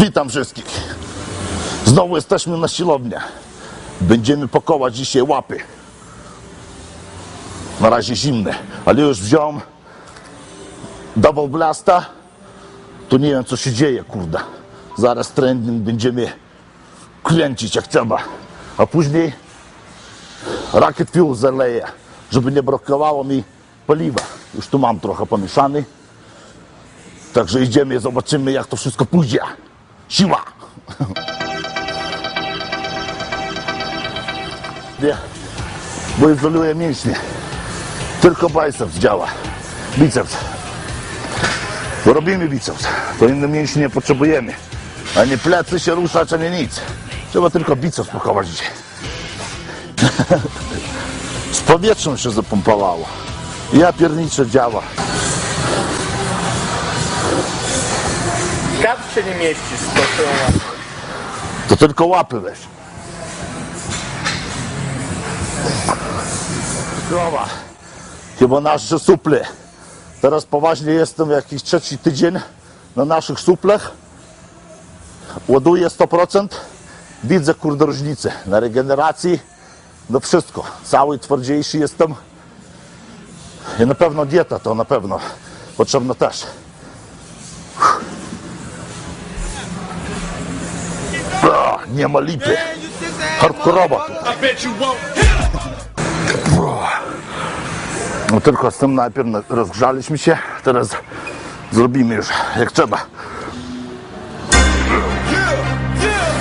Witam wszystkich. Znowu jesteśmy na siłowni. Będziemy pakować dzisiaj łapy. Na razie zimne, ale już wziąłem double blasta. To nie wiem co się dzieje, kurde. Zaraz trending będziemy kręcić jak trzeba. A później rocket fuel zaleję, żeby nie brakowało mi paliwa. Już tu mam trochę pomieszany. Także idziemy zobaczymy jak to wszystko pójdzie. Siła! Nie, bo izoluję mięśnie. Tylko biceps działa. Biceps. Robimy biceps. To inne mięśnie nie potrzebujemy. Ani plecy się ruszać, ani nic. Trzeba tylko biceps pakować dzisiaj. Z powietrzem się zapompowało. Ja pierniczę działa. Kat się nie mieści z kościoła. To tylko łapy weź. Krowa. Chyba nasze suple. Teraz poważnie jestem jakiś trzeci tydzień na naszych suplach. Ładuję 100%. Widzę kurde różnicę. Na regeneracji, no wszystko. Cały twardziejszy jestem. I na pewno dieta to na pewno potrzebna też. Nie ma lipy. Hardkorowa. No tylko z tym najpierw na- rozgrzaliśmy się, teraz zrobimy już jak trzeba. Yeah, yeah.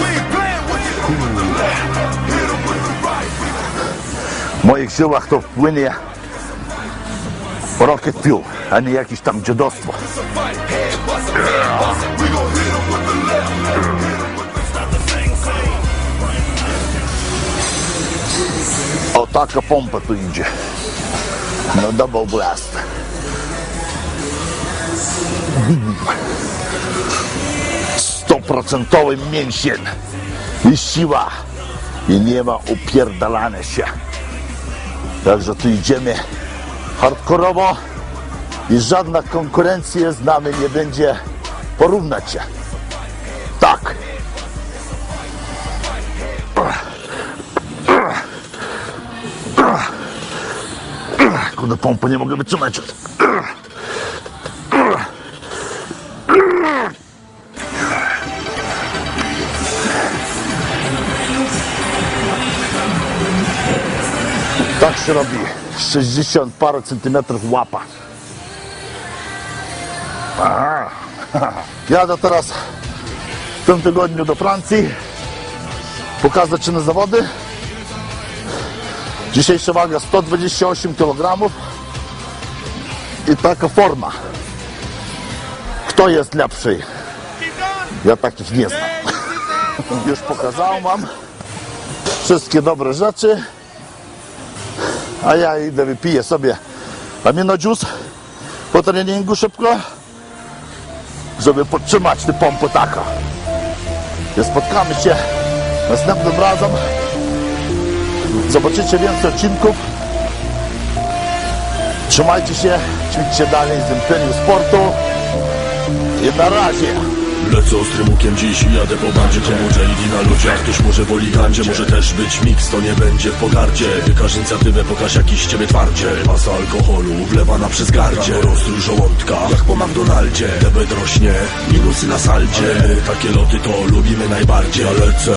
W moich siłach to wpłynie rocket fuel, a nie jakieś tam dziadostwo. It's taka pompa tu idzie. No double blast. Stoprocentowy mięsień i siła i nie ma upierdalania się. Także tu idziemy hardkorowo i żadna konkurencja z nami nie będzie porównać się. Tak. Kurde, pompy nie mogę wytrzymać. Tak się robi. 60 parę centymetrów łapa. Aha. Jadę teraz w tym tygodniu do Francji. Pokazać się na zawody. Dzisiejsza waga 128 kg i taka forma. Kto jest lepszy? Ja takich nie znam. Już pokazałem wam wszystkie dobre rzeczy. A ja idę wypiję sobie amino juice po treningu szybko, żeby podtrzymać tę pompę taka. I spotkamy się następnym razem. Zobaczycie więcej odcinków. Trzymajcie się, ćwiczcie dalej z Imperium Sportu. I na razie. Lecę ostrym łukiem dziś i jadę po bandzie Komu JD na ludziach, ktoś może woli gandzie Może też być mix, to nie będzie w pogardzie. Wykaż inicjatywę, pokaż jakiś ciebie twardzie. Masa alkoholu wlewana przez gardzie. Rano rozstrój żołądka, jak po McDonaldzie. Debet rośnie, minusy na saldzie. Ale my takie loty to lubimy najbardziej Ja lecę